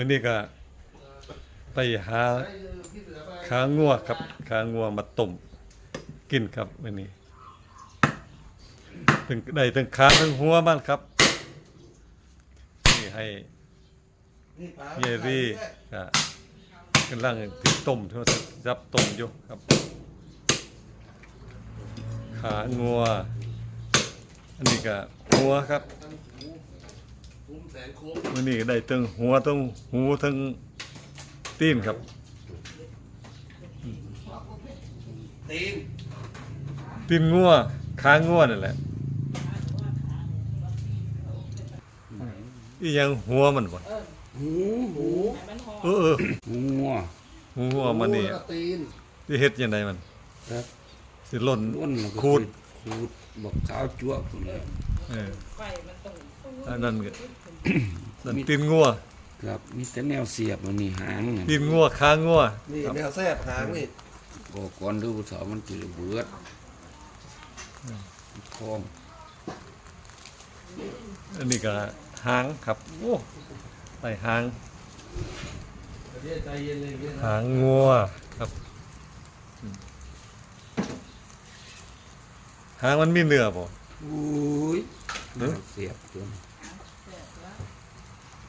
มื้อนี้ก็ไปหาขางัวครับขางัวมาต้มกินครับมื้อนี้ถึงได้ถึงขาถึงหัวมันครับนี่ให้เยรี่ก็กำลังติดต้มที่ว่าจับต้มอยู่ครับ ขางัว อันนี้ก็หัวครับ นคุ้มมื้อนี้ได้ทั้งหัวทั้งหูทั้งตีนครับ ตีนตีนงัวขางัวนั่นแหละอีหยังหัวมันบ่หูหูเออเอองัวหูหัวมันนี่แล้วก็ตีนสิเฮ็ดจังไดมันครับสิหล่นล้วนแล้วก็คูดขูดบอกขาวจั่วพุ่นเลยเอออันนั้นก็ นั่นตีนงัวครับมีแต่แนวเสียบมันนี่หางน่ะตีนงัวขางัวนี่แนวแทบหางนี่บอกก่อนดูผู้สาวมันจะระเบิดคล้องอันนี้ก็หางครับโอ้ใส่หางเดี๋ยวใจเย็นเลยเนี่ยนะหางงัวครับอืมหางมันมีเนื้อบ่อุ้ยเอ๊ะเสียบจน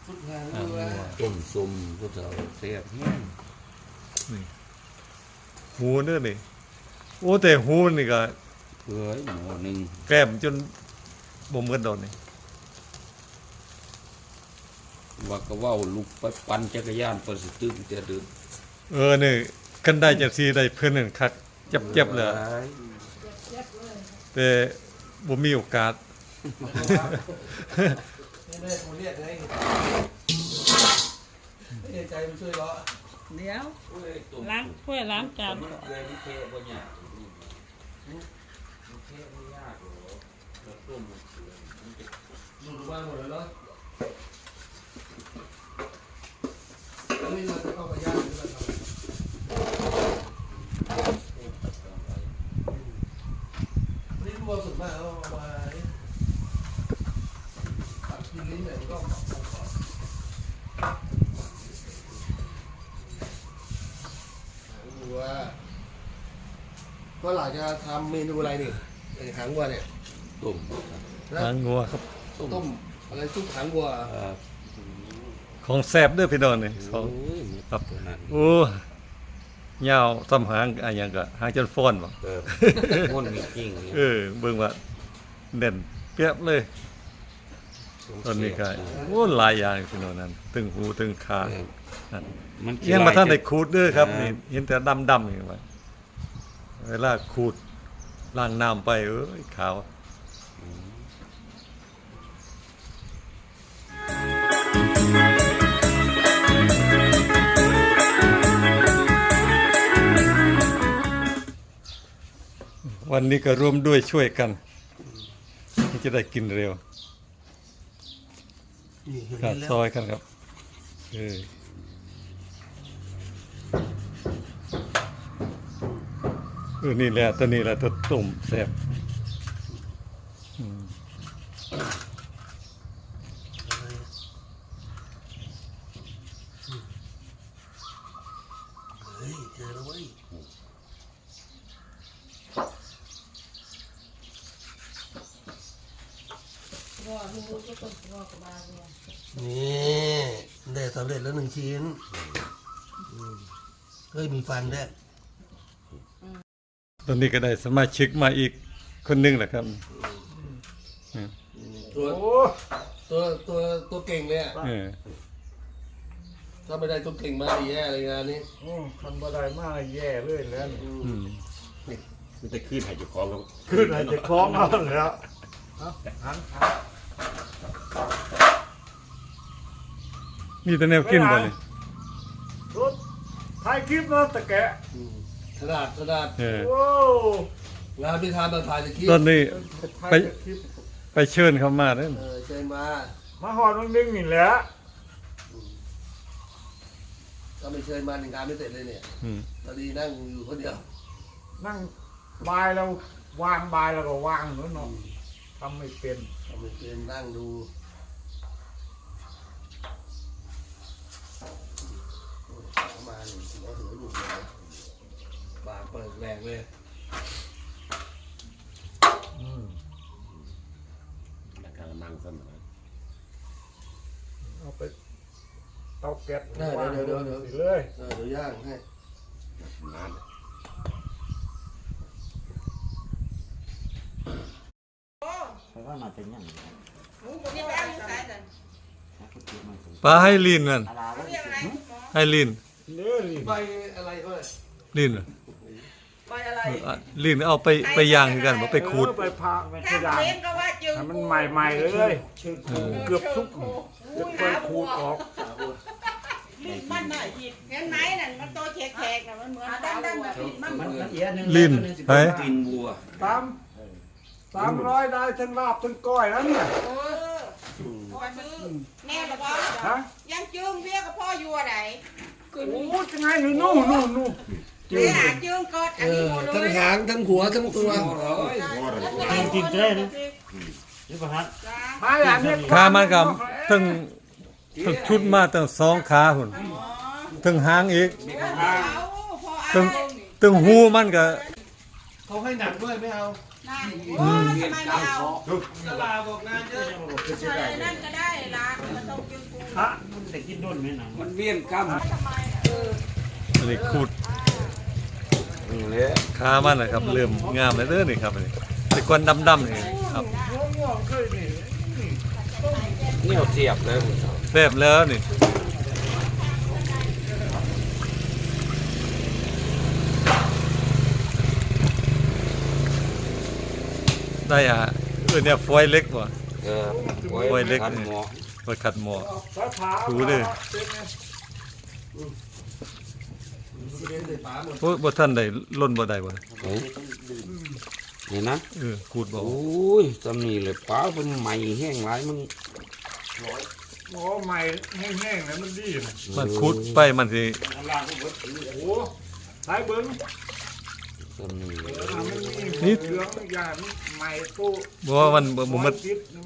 ฟุตหางหางด้วยงัวต้มซุมผู้สาวเสียบแห้งหูเด้อนี่โอ้แต่หูนี่ก็เผื่อหมอหนึ่งแก้มจนบ่เหมือนดอกนี่ว่าก็เว่าลุกไปปั่นจักรยานไปสตึกแต่เดินเออนี่คันได้จังซี่ได้เพิ่นนั่นคักเจ็บๆเลยแต่บ่มีโอกาส นี่แม่ผมเรียกไงเดี๋ยใจมันช่วยเลาะเดี๋ยวล้างถ้วยล้างจานมันก่อนเลือมันเทบ่ยากมันเทบ่ยากหรอกแล้วต้มมันเกลือมันจะดูดูบ้านหมดแล้วเนาะแล้วนี่เราจะเข้าไปย่างหรือเปล่าครับนี่คุณบอลสุดมากเอามานี่ตัดกินลิ้นหน่อยก็ปรับปรุงก่อนหางวัว ก็หลานจะทำเมนูอะไรนี่ไอ้หางวัวเนี่ยต้มนะหางงัวครับต้มอะไรซุปหางวัวครับของแซ่บเด้อพี่น้องนี่ขโอ้องยครับ ตัวนั้นโอ้ยาวซ้ำหางอะหยังก็หางจนฟ้อนบ่เออม่วนมีจริงนี่เออเบิ่งว่าเด่นเปียบเลย ตอนนี้ก็โอ้หลายอย่างพี่น้องนั้นตึงหูตึงขาเออนั่นมันยังมาท่านได้ขี้ขูดเด้อครับอ่านี่นี่เห็นแต่ดำๆอย่างไว้ เวลาขูดล้างน้ำไปเอ้ยขาววันนี้ก็ร่วมด้วยช่วยกันที่จะได้กินเร็วนี่เห็นขาดแล้ว ซอยกันครับเออ เออนี่แหละตัวนี้แหละตัวตุ่มแซ่บอืมเฮ้ยเจอแล้วเว้ยรอลูกก็ต้องรอกับมาเนี่ยนี่ได้สำเร็จแล้วหนึ่งชิ้นอืมเฮ้ยมีฟันด้วย ตอนนี้ก็ได้สมาชิกมาอีกคนหนึงแหละครับตัวตัวตัวตัวเก่งเลยอะเออถ้าไม่ได้ตัวเก่งมาดีแย่เลยงานนี้อืมมันบ่ได้มากแย่เลยแล้วนี่อืมมันจะขึ้นหายใจคล้องแล้วขึ้นอาจจะคล้องเอาแล้วเอาหันหันมีแต่แนวกินบ่นี่รถถ่ายคลิปนะตะแกะอืม ขนาดขนาดเออ โอ้งานพิธานมาถ่ายตะกี้ตอนนี้ถ่ายไปคลิปไปเชิญเขามาเด้อเออเชิญมามาหอดมึงนึงนี่แหละถ้าไม่เชิญมาในงานไม่เสร็จเลยเนี่ยอืมตอนนี้นั่งอยู่คนเดียวนั่งบายแล้ววางบายแล้วก็วางนู้นเนาะทำไม่เป็นทำไม่เป็นนั่งดูหัวเสือลูกเลยปากเปิด แหลกเลยแล้วก็มังเสมอเอาไปเตาแก๊สได้เดี๋ยวเดี๋ยวเดี๋ยวสิเลย เออเดี๋ยวย่างให้นานปลาให้ลีนนั่นให้ลีนเนื้อนี่ใบอะไรเขาเลยลีนน่ะใบ อะไรเอออะลีนเอาไปไปย่างคือกันบ่ไปขูดเออไปพาไปข้างยาง เว้นก็ว่าจึงให้มันใหม่ๆเลยเกือบทุกจะไปขูดออกลิ้นมันน่ะอีกเห็นไหมนั่นมันโตแขกๆน่ะมันเหมือนดันดันแบบลิ้นมันมันเอียนึงลีนไปตีนบัวสามสามร้อยได้ทั้งลาบทั้งก้อยแล้วเนี่ยเออพอซื้อแน่ละบ่ฮะยังจึงเรียกกับพ่ออยู่อะไรโอ้จังไงนู่นนู่นนู่นนู่น เรียกจึงกอดเออันนี้อหมดเลทั้งยหางทั้งหัวทั้งตัวจริงๆเลยนะหาอย่างนี้ขามันก็ถึงถึงชุดมาตั้งสองขาหุ่นถึงหางอีกเอาพอถึเอางถึงหูมันก็เขาให้หนักด้วยไม่เอานั่นโอ้ทำไมไม่เอาตลาบอกงานเยอะใช่นั่นก็ได้ละมันต้องจึงกูฮะมันเวียนกำอันนี้ขูด นี่เลยขามันนะครับ เริ่มงามแล้วเด้อนี่ครับอันนี้แต่ก่อนดำๆนี่ครับง่วงๆเคยนี่นี่เอาเสียบเลยแซ่บแล้วนี่ได้อะเออเนี่ยฟอยล์เล็กว่ะ เออโอ้ยเล็ก ขัดหมอฟอยล์ขัดหมอสาขาถูเลยเล่นในป่าหมด โอ้ยบ่ท่านได้ล่นบ่ได้บ่เฮ้ยนี่นะเออขูดบ่โอ้ยจำนี่เลยป้าเป็นใหม่แห้งหลายมันหมอใหม่แห้งๆแล้วมันดีนะมันขูดไปมันสิโอ้โหสายเบิ้งจำนี่เลยเออมันมีเหลืองอย่างใหม่ตู้บ่ว่ามันบ่บ่หมด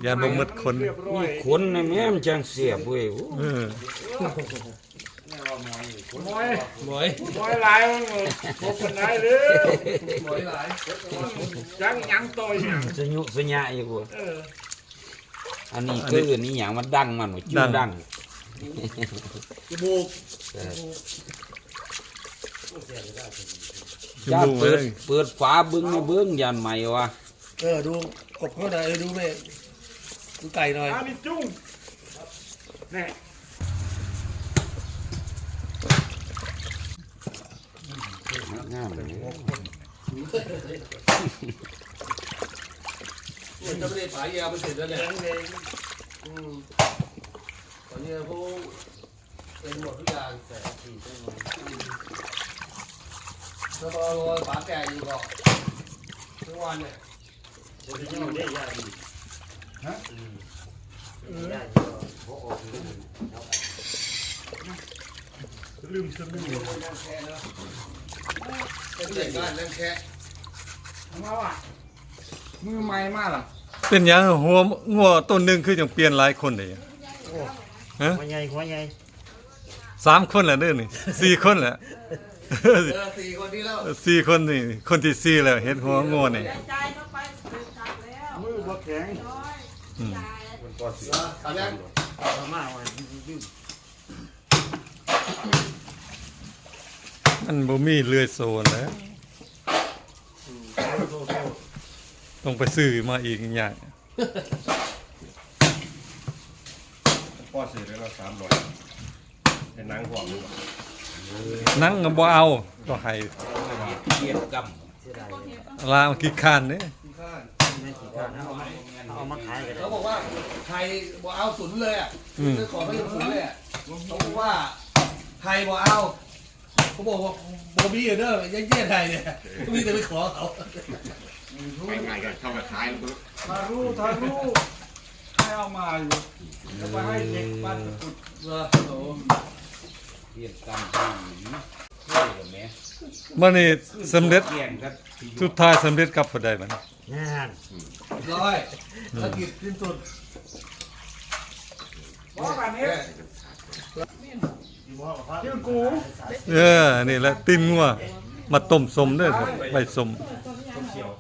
ยานบ่หมดคนเรียบร้อยคนในแม่มันจังเสียบเว้ยโอ้เออมอย หมอยมอยหลายมันหมดพบกันได้เลยหมอยหลายจังหยังต่อยหยังสยุสยะอยู่กูเอออันนี้คืออันนี้อย่างมันดังมันว่าจิ้วดังจมูกจย่านมูกเปิดเลยเปิดฝาเบิ้งในเบิ้งยานใหม่วะเออดูกบเขาหน่อยเออดูแม่ดูไก่หน่อยอันนี้จุ้งนี่ งามเลย มันจะไม่ได้ผายาวมันเสร็จแล้วเนี่ยอืมตอนนี้พวกเป็นหมดทุกอย่างแต่ถ้ารอรอฝาแก่อยู่ก็ทุกวันเนี่ยลืมสลืมเป็นเด็กบ้านนั่งแค่ มาว่ะมือใหม่มากล่ะเป็นหยังหัวงัวต้นหนึงคือจังเปลี่ยนหลายคนได้ฮะหัวใหญ่หัวใหญ่สามคนแล้วเด้อนี่สี่คนแล้วเออสี่คนนี้แล้วสี่คนนี่คนที่สี่แล้วเห็นหัวงัวนี่ใจเข้าไปสืบจับแล้วมือบ่แข็งอืมเอายังเอามาไว้มันบ่มีเลื่อยโซนแล้ว ต้องไปซื้อมาอีกอย่างพ่อซื้อได้แล้วสามร้อยเป็นนางหอมดีกว่านั่งก็บ่เอาก็ให้เกียบกลามากี่คันนี่ไม่กี่ข้าวนะเอามาเอามาขายกันเขาบอกว่าไทยบ่เอาศูนย์เลยอะอืมซื้อของเขายังศูนย์เลยอะเขาบอกว่าไทยบ่เอาเขาบอกว่าโบบี้เด้อยังเยี่ยไทยเนี่ยมีแต่ไปขอเขา ไปไงกันเข้ามาขายแล้วก็ทารู้ทารู้ให้เอามาอยู่จะไปให้เด็กบ้านกุดเหรอโอ้ำเกียบกำที่เฮ้ยเหรอแม่มันนี่สำเร็จเกียงครับสุดท้ายสำเร็จกับผู้ใดบัดนี้งานร้อยธุรกิจสิ้นสุดบอกกันนี้แชื่อกูเออนี่แหละตีนงัวมาต้มสมเด้อครับใบสมสม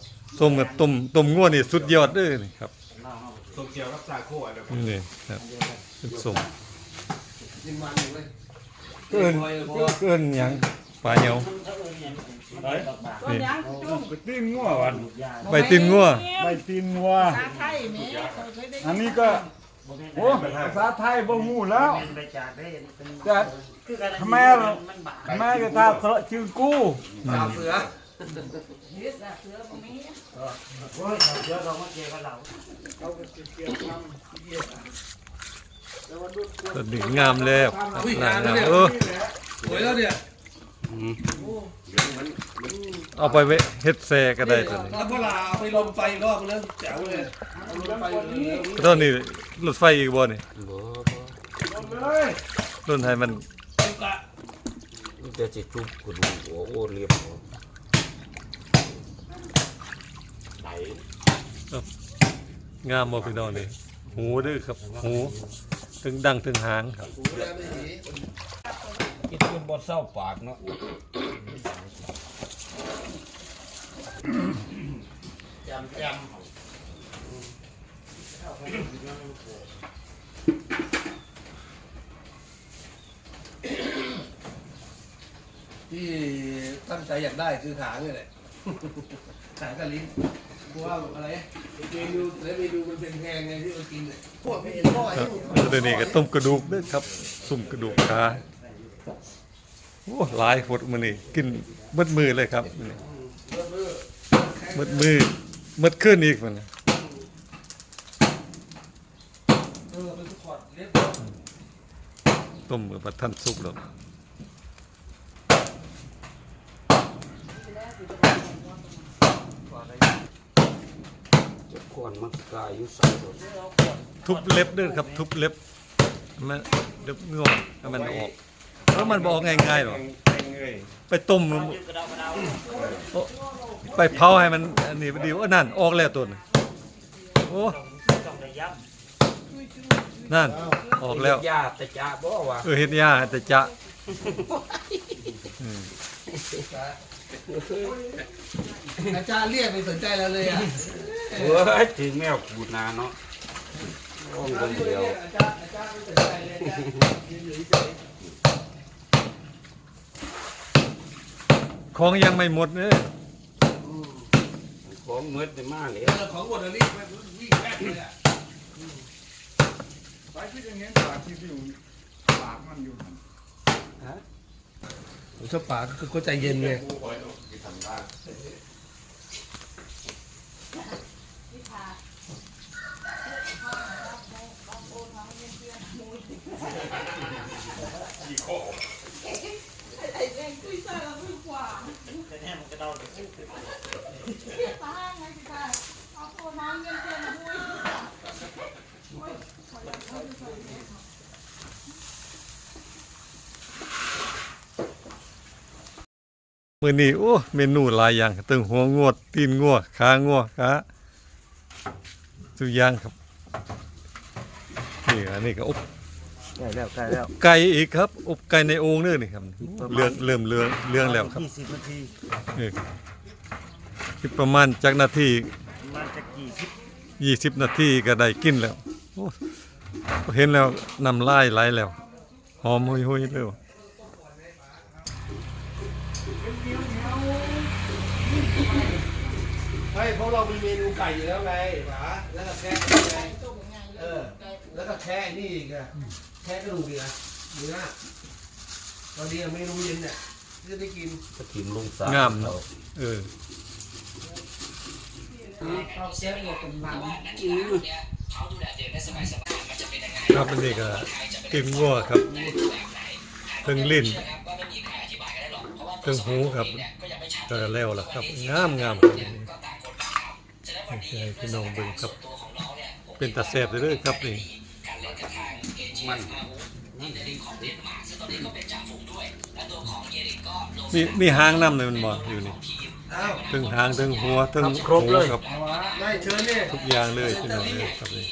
กับต้มต้มงัวนี่สุดยอดเด้อนี่ครับส้มเขียวกับซาโคอะเดี๋ยวนี่ครับเป็นสมกินมันเลยเกินเกินหยังปลาเหนียวตัวยังจุ่มไปตีนงัววันใบตีนงัวไปตีนงัวตาไทยแม่เคยได้อันนี้ก็โอ้ภาษาไทยบ่ฮู้แล้วไปจากได้เป็นแต่คือกันทำไมเรามันบาทำไมก็ถ้าเพราะชื่อกูตามเสือเฮ็ดซะเสือบ่มี โอ้ยเดี๋ยวเรามาเจอกันเราตัวนี้งามแล้วครับอุ้ยน่างานแล้งาวมเนี่ยเออสวยแล้วเนี่ยเอาไปไว้เฮ็ดแซ่ก็ได้ตัวนี้แล้วพอลาเอาไปลมไฟอีกรอบนึงแจ๋วเลยเอาลมไฟเลยตอนนี้รถไฟอีกบ่นี่เลยรุ่นให้มันกะเดี๋ยวจะจุบกระดูกหัวโอเรียบหัวไหน งามบ่พี่น้องนี่หูเด้อครับ หูถึงดังถึงหางครับหูแดงไม่หนีคิดจนบอดเศร้าปากเนาะจำจที่ตั้งใจอยากได้คือขาเนี่ยแหละขากับลิ้น กลัวอะไรเมนูแล้วเมนูมันเป็นแพงไงที่เรากินเนี่ยพวกไม่เห็นพ่อคไอ้รับแล้วตัวนี้ก็ต้มกระดูกด้อครับสุ่มกระดูกขาโอ้หลายหดมื้อนี้กินเบิดมือเลยครับมืดมือเบิดคืนอีกมันน่ะเออเป็นทุกขอดเล็บต้มมือบ่ทันสุกหรอก จะควนมักกายุใส่ตัวทุบเล็บเด้อครับ ทุบเล็บมันเล็บงอกให้มันออกเพราะมันบ่ออกง่ายๆหรอกแป้งเอ้ยไปต้มำยืดกระดาษกระดาษโอ้ไปเผาให้มันอันนี้ดีโอ้นั่นออกแล้วตัวนึงโอ้ต้องได้ย้นั่นออกแล้วยาแต่จ้าบ่วะเออเฮ็ดยาแต่จะอาจารย์เรียกไม่สนใจเราเลยอะ เฮ้ยถึงแมวขูดนาเนาะโอ้งคนเดียวอาจารย์อาจารย์ไม่สนใจเลยอาจารย์ยืนอยู่เฉยของยังไม่หมดเด้อของมืดได้มากเลยเออของหมดแล้วรีบไปวิ่งแป๊บเลยอะไปที่อย่างเงี้ยปากที่อยู่ปากมันอยู่ผมชอบป่าคือเขาใจเย็นไง ขี้โคไอ้แดงคุยซะแล้วคุยขวาแต่แน่มันกระดาษตาไงสิค่ะเอาตัวน้องเงินเดือนด้วยมือนี้โอ้เมนูหลายอย่างตึงหัวงวดตีนงัวขางัวขาทุกอย่างครับนี่อันนี้ก็อบ ใกล้แล้วใกล้แล้วไก่อีกครับอบไก่ในโอ่งเด้อนี่ครับเรื่องเริ่มเรื่องเรื่องแล้วครับยี่สิบนาทีเอออีกประมาณจักนาทีมันจะกี่สิบยี่สิบนาทีก็ได้กินแล้วโอ้เห็นแล้วน้ำลายไหลแล้วหอมหุยหุยๆเลยว่ะเฮ้ยเพราะเรามีเมนูไก่อยู่แล้วไงป๋าแล้วก็แค่ไงตัวเป็นไงเออ แล้วก็แค่นี่อีกอะ แค่กระดูกอีกอะเนื้อตอนนี้เมนูเย็นเนี่ยที่จะได้กินสกิมลงสางามเนาะเออเอาเสียงเนี่ยเป็นบางครับอันนี้ก็กินงัวครับถึงลิ้นถึงหูครับก็แล้วล่ะครับ งามงามครับให้พี่น้องเบิ่งครับ เป็นตาแซ่บเด้อครับนี่ มันมีมีหางน้ำเลยมันบ่อยู่นี่อ้าวถึงหางถึงหัวถึงครบเลยครับได้เชิญเนี่ยทุกอย่างเลยพี่น้องเลยครับนี่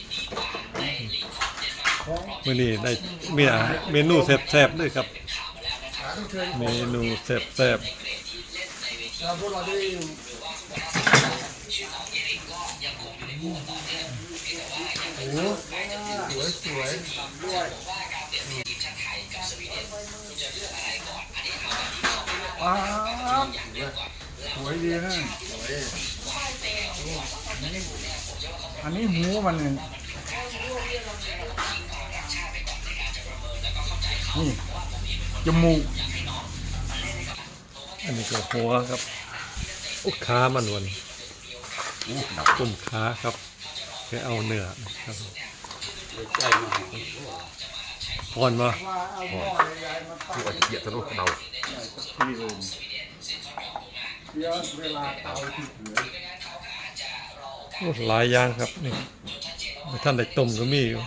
มื้อนี้ได้เมีอาหารเมนูแซ่บๆด้วยครับ เมนูแซ่บแสวยสวยอ้าวสวยดีนะอันนี้หูมันเนี่ยนี่จมูกๆอันนี้ก็หัวครับโอ้ขามันวนตุ่มขาครับ ไปเอาเนื้อครับใจมาพอนบ่ที่ว่าจะเหยียดทะลุเราที่อื่นเดี๋ยวเวลาเตาที่เหลือหลายอย่างครับนี่ท่านได้ต้มก็มีอยู่